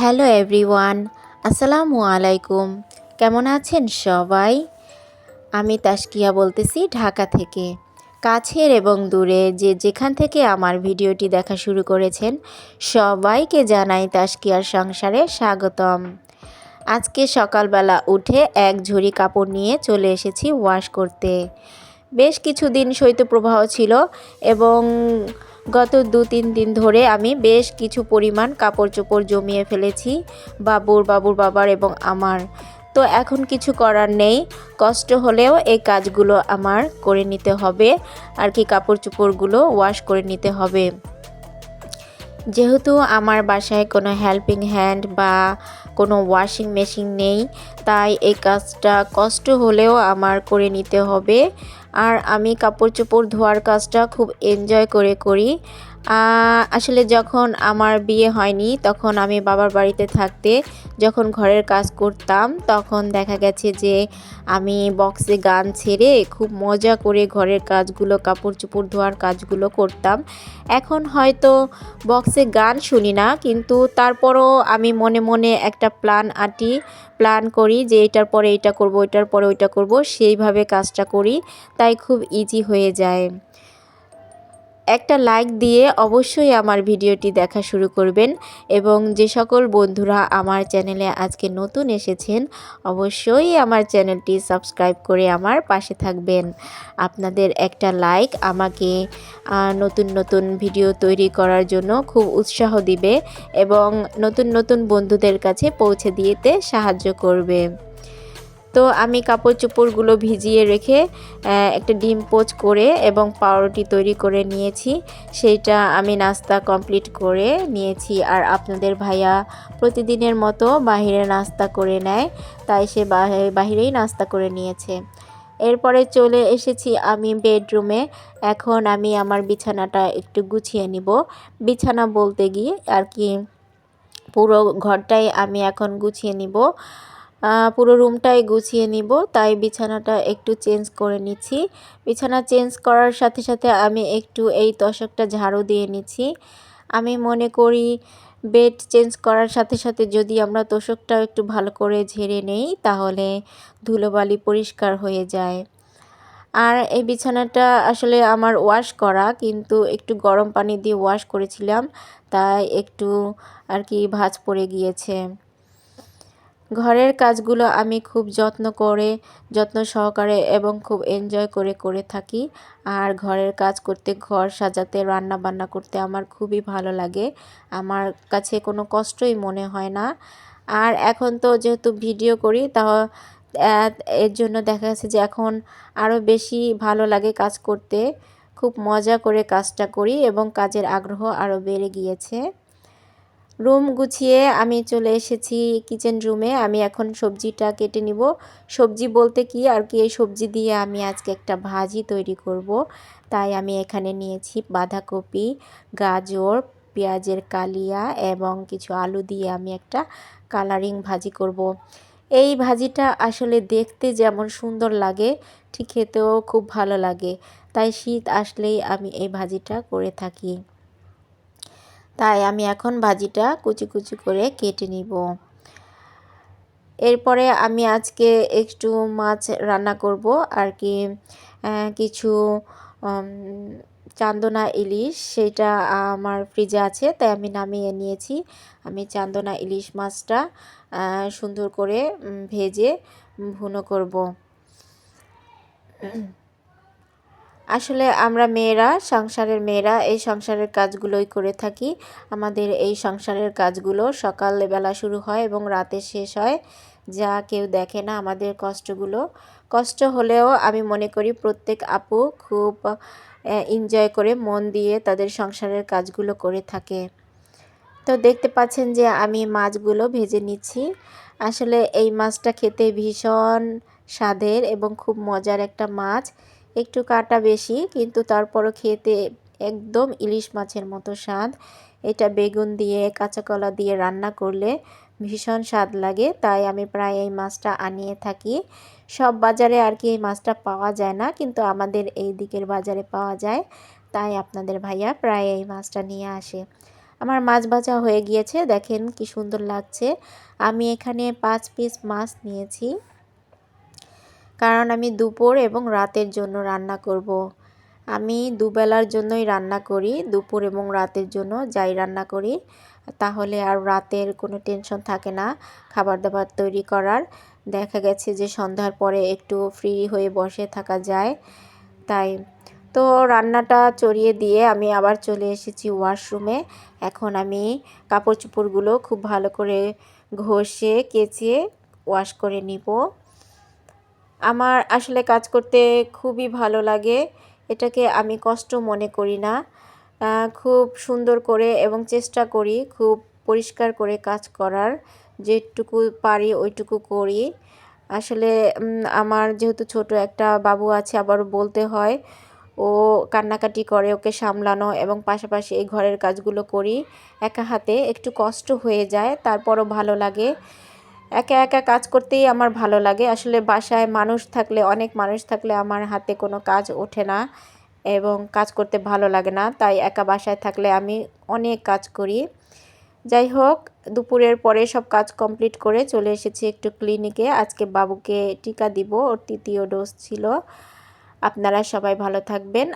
Hello everyone, আসসালামু আলাইকুম। কেমন আছেন সবাই? আমি তাসকিয়া বলতেছি ঢাকা থেকে। কাছের এবং দূরে যে যেখান থেকে আমার ভিডিওটি দেখা শুরু করেছেন, সবাইকে জানাই তাসকিয়ার সংসারে স্বাগতম। আজকে সকালবেলা উঠে এক ঝুড়ি কাপড় নিয়ে চলে এসেছি ওয়াশ করতে। বেশ কিছুদিন শৈত্যপ্রবাহ ছিল এবং গত দু তিন দিন ধরে আমি বেশ কিছু পরিমাণ কাপড় চোপড় জমিয়ে ফেলেছি, বাবুর বাবুর বাবার এবং আমার। তো এখন কিছু করার নেই, কষ্ট হলেও এই কাজগুলো আমার করে নিতে হবে, আর কি কাপড় চোপড়গুলো ওয়াশ করে নিতে হবে। যেহেতু আমার বাসায় কোনো হেল্পিং হ্যান্ড বা কোনো ওয়াশিং মেশিন নেই, তাই এই কাজটা কষ্ট হলেও আমার করে নিতে হবে। আর আমি কাপড় চোপড় ধোয়ার কাজটা খুব এনজয় করে করি। আসলে যখন আমার বিয়ে হয়নি, তখন আমি বাবার বাড়িতে থাকতে যখন ঘরের কাজ করতাম, তখন দেখা গেছে যে আমি বক্সে গান ছেড়ে খুব মজা করে ঘরের কাজগুলো কাপড় চোপড় ধোয়ার কাজগুলো করতাম। এখন হয়তো বক্সে গান শুনি না, কিন্তু তারপরও আমি মনে মনে একটা প্ল্যান আঁটি, প্ল্যান করি যে এটার পরে এটা করব এটার পরে ওইটা করব, সেইভাবে কাজটা করি, তাই খুব ইজি হয়ে যায়। একটা লাইক দিয়ে অবশ্যই আমার ভিডিওটি দেখা শুরু করবেন এবং যে সকল বন্ধুরা আমার চ্যানেলে আজকে নতুন এসেছেন, অবশ্যই আমার চ্যানেলটি সাবস্ক্রাইব করে আমার পাশে থাকবেন। আপনাদের একটা লাইক আমাকে নতুন নতুন ভিডিও তৈরি করার জন্য খুব উৎসাহ দিবে এবং নতুন নতুন বন্ধুদের কাছে পৌঁছে দিতে সাহায্য করবে। তো আমি কাপড় চোপড়গুলো ভিজিয়ে রেখে একটা ডিম পোচ করে এবং পাউরুটি তৈরি করে নিয়েছি। সেইটা আমি নাস্তা কমপ্লিট করে নিয়েছি। আর আপনাদের ভাইয়া প্রতিদিনের মতো বাহিরে নাস্তা করে নেয়, তাই সে বাহিরেই নাস্তা করে নিয়েছে। এরপরে চলে এসেছি আমি বেডরুমে। এখন আমি আমার বিছানাটা একটু গুছিয়ে নিব। বিছানা বলতে গিয়ে আর কি পুরো ঘরটাই আমি এখন গুছিয়ে নিব। পুরো রুমটাই গুছিয়ে নিব, তাই বিছানাটা একটু চেঞ্জ করে নিচ্ছি। বিছানা চেঞ্জ করার সাথে সাথে আমি একটু এই তশকটা ঝাড়ু দিয়ে নিচ্ছি। আমি মনে করি বেড চেঞ্জ করার সাথে সাথে যদি আমরা তোষকটা একটু ভালো করে ঝেড়ে নেই, তাহলে ধুলোবালি পরিষ্কার হয়ে যায়। আর এই বিছানাটা আসলে আমার ওয়াশ করা, কিন্তু একটু গরম পানি দিয়ে ওয়াশ করেছিলাম, তাই একটু আর কি ভাঁজ পড়ে গিয়েছে। ঘরের কাজগুলো আমি খুব যত্ন করে, যত্ন সহকারে এবং খুব এনজয় করে করে থাকি। আর ঘরের কাজ করতে, ঘর সাজাতে রান্না বান্না করতে আমার খুবই ভালো লাগে। আমার কাছে কোনো কষ্টই মনে হয় না। আর এখন তো যেহেতু ভিডিও করি তা এর জন্য দেখা যাচ্ছে যে এখন আরও বেশি ভালো লাগে কাজ করতে। খুব মজা করে কাজটা করি এবং কাজের আগ্রহ আরও বেড়ে গিয়েছে। রুম গুছিয়ে আমি চলে এসেছি কিচেন রুমে আমি এখন সবজিটা কেটে নিব। সবজি বলতে কি? আর কি এই সবজি দিয়ে আমি আজকে একটা ভাজি তৈরি করব। তাই আমি এখানে নিয়েছি বাঁধাকপি, গাজর, পেঁয়াজের কালিয়া এবং কিছু আলু দিয়ে আমি একটা কালারিং ভাজি করব। এই ভাজিটা আসলে দেখতে যেমন সুন্দর লাগে, ঠিক খেতেও খুব ভালো লাগে। তাই শীত আসলেই আমি এই ভাজিটা করে থাকি। তাই আমি এখন ভাজিটা কুচি কুচি করে কেটে নিব। এরপরে আমি আজকে একটু মাছ রান্না করব আর কি কিছু চান্দনা ইলিশ সেটা আমার ফ্রিজে আছে, তাই আমি নামিয়ে নিয়েছি। আমি চান্দনা ইলিশ মাছটা সুন্দর করে ভেজে ভুনো করব। আসলে আমরা মেয়েরা, সংসারের মেয়েরা এই সংসারের কাজগুলোই করে থাকি। আমাদের এই সংসারের কাজগুলো সকালবেলা শুরু হয় এবং রাতে শেষ হয়। যা কেউ দেখে না আমাদের কষ্টগুলো। কষ্ট হলেও আমি মনে করি প্রত্যেক আপু খুব এনজয় করে মন দিয়ে তাদের সংসারের কাজগুলো করে থাকে। তো দেখতে পাচ্ছেন যে আমি মাছগুলো ভেজে নিচ্ছি। আসলে এই মাছটা খেতে ভীষণ স্বাদের এবং খুব মজার একটা মাছ। একটু কাটা বেশি, কিন্তু তারপরও খেতে একদম ইলিশ মাছের মতো স্বাদ। এটা বেগুন দিয়ে, কাঁচা কলা দিয়ে রান্না করলে ভীষণ স্বাদ লাগে, তাই আমি প্রায় এই মাছটা আনিয়ে থাকি। সব বাজারে আর কি এই মাছটা পাওয়া যায় না, কিন্তু আমাদের এই দিকের বাজারে পাওয়া যায়, তাই আপনাদের ভাইয়া প্রায় এই মাছটা নিয়ে আসে। আমার মাছ ভাজা হয়ে গিয়েছে, দেখেন কি সুন্দর লাগছে। আমি এখানে পাঁচ পিস মাছ নিয়েছি। কারণ আমি দুপুর এবং রাতের জন্য রান্না করব। আমি দুবেলার জন্যই রান্না করি, দুপুর এবং রাতের জন্য যাই রান্না করি। তাহলে আর রাতের কোনো টেনশন থাকে না খাবার দাবার তৈরি করার। দেখা গেছে যে সন্ধ্যার পরে একটু ফ্রি হয়ে বসে থাকা যায়। তাই তো রান্নাটা চড়িয়ে দিয়ে আমি আবার চলে এসেছি ওয়াশরুমে এখন আমি কাপড় চোপড়গুলো খুব ভালো করে ঘষে, কেচে ওয়াশ করে নিব। আমার আসলে কাজ করতে খুবই ভালো লাগে। এটাকে আমি কষ্ট মনে করি না। খুব সুন্দর করে এবং চেষ্টা করি খুব পরিষ্কার করে কাজ করার। যেটুকু পারি ওইটুকু করি। আসলে আমার যেহেতু ছোট একটা বাবু আছে আবার বলতে হয়, ও কান্নাকাটি করে ওকে সামলানো এবং পাশাপাশি এই ঘরের কাজগুলো করি। একা হাতে একটু কষ্ট হয়ে যায়, তারপরও ভালো লাগে। একা একা কাজ করতেই আমার ভালো লাগে। আসলে বাসায় মানুষ থাকলে, অনেক মানুষ থাকলে আমার হাতে কোনো কাজ ওঠে না এবং কাজ করতে ভালো লাগে না। তাই একা বাসায় থাকলে আমি অনেক কাজ করি। যাই হোক, দুপুরের পরে সব কাজ কমপ্লিট করে চলে এসেছি একটু ক্লিনিকে। আজকে বাবুকে টিকা দিব, ওর তৃতীয় ডোজ ছিল। আপনারা সবাই ভালো থাকবেন।